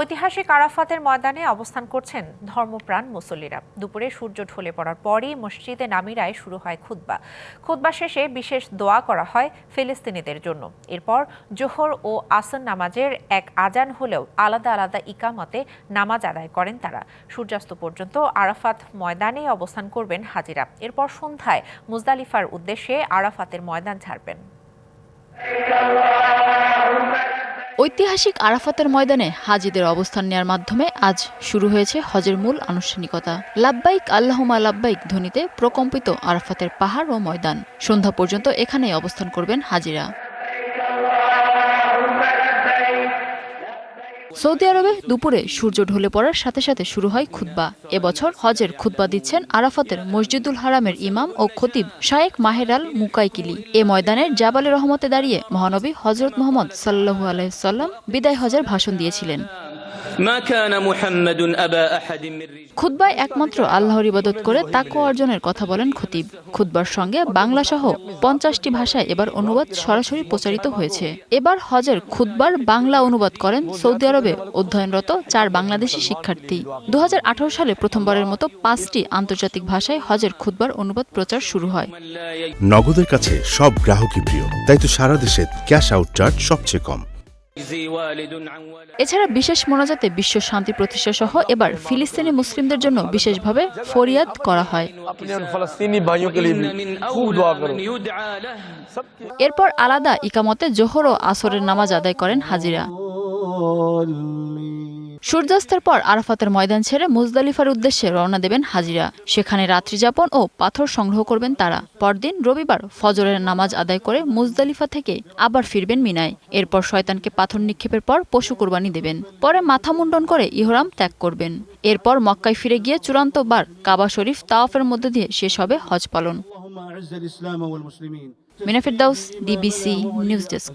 ঐতিহাসিক আরাফাতের ময়দানে অবস্থান করছেন ধর্মপ্রাণ মুসল্লিরা। দুপুরে সূর্য ঢলে পড়ার পরই মসজিদে নামিরায় শুরু হয় খুতবা। খুতবা শেষে বিশেষ দোয়া করা হয় ফিলিস্তিনিদের জন্য। এরপর জোহর ও আসন নামাজের এক আজান হলেও আলাদা আলাদা ইকামতে নামাজ আদায় করেন তারা। সূর্যাস্ত পর্যন্ত আরাফাত ময়দানে অবস্থান করবেন হাজিরা। এরপর সন্ধ্যায় মুজদালিফার উদ্দেশ্যে আরাফাতের ময়দান ছাড়বেন ঐতিহাসিক আরাফাতের ময়দানে হাজিদের অবস্থান নেয়ার মাধ্যমে আজ শুরু হয়েছে হজের মূল আনুষ্ঠানিকতা। লাব্বাইক আল্লাহমা লাব্বাইক ধ্বনিতে প্রকম্পিত আরাফাতের পাহাড় ও ময়দান। সন্ধ্যা পর্যন্ত এখানেই অবস্থান করবেন হাজিরা। সৌদি আরবে দুপুরে সূর্য ঢলে পড়ার সাথে সাথে শুরু হয় খুদ্া এবছর হজের খুদ্া দিচ্ছেন আরাফাতের মসজিদুল হারামের ইমাম ও খতিব শায়েক মাহের আল মুকাইকিলি। এ ময়দানের জাবালে রহমতে দাঁড়িয়ে মহানবী হজরত মোহাম্মদ সাল্লু আলাইসাল্লাম বিদায় হজের ভাষণ দিয়েছিলেন। খুদ্ায় একমাত্র আল্লাহর ইবাদত করে তাকু অর্জনের কথা বলেন খতিব। খুদ্বার সঙ্গে বাংলা সহ পঞ্চাশটি ভাষায় এবার অনুবাদ সরাসরি প্রচারিত হয়েছে। এবার হজের খুদ্বার বাংলা অনুবাদ করেন সৌদি আরবে অধ্যয়নরত চার বাংলাদেশি শিক্ষার্থী। দু হাজার আঠারো সালে প্রথমবারের মতো পাঁচটি আন্তর্জাতিক ভাষায় হজের খুদ্বার অনুবাদ প্রচার শুরু হয়। নগদের কাছে সব গ্রাহকই প্রিয় তাই তো সারা দেশে ক্যাশ আউট চার্জ সবচেয়ে কম। এছাড়া বিশেষ মোনাজাতে বিশ্ব শান্তি প্রতিষ্ঠা সহ এবার ফিলিস্তিনি মুসলিমদের জন্য বিশেষভাবে ফরিয়াদ করা হয়। এরপর আলাদা ইকামতে জোহর ও আসরের নামাজ আদায় করেন হাজিরা। সূর্যাস্তের পর আরাফাতের ময়দান ছেড়ে মুজদালিফার উদ্দেশ্যে রওনা দেবেন হাজিরা। সেখানে রাত্রিযাপন ও পাথর সংগ্রহ করবেন তারা। পরদিন রবিবার ফজরের নামাজ আদায় করে মুজদালিফা থেকে আবার ফিরবেন মিনায়। এরপর শয়তানকে পাথর নিক্ষেপের পর পশু কোরবানি দেবেন। পরে মাথা মুন্ডন করে ইহরাম ত্যাগ করবেন। এরপর মক্কায় ফিরে গিয়ে চূড়ান্ত বার কাবা শরীফ তাওয়াফের মধ্যে দিয়ে শেষ হবে হজ পালন। মিনাফির দাউস ডিবিসি নিউজ ডেস্ক।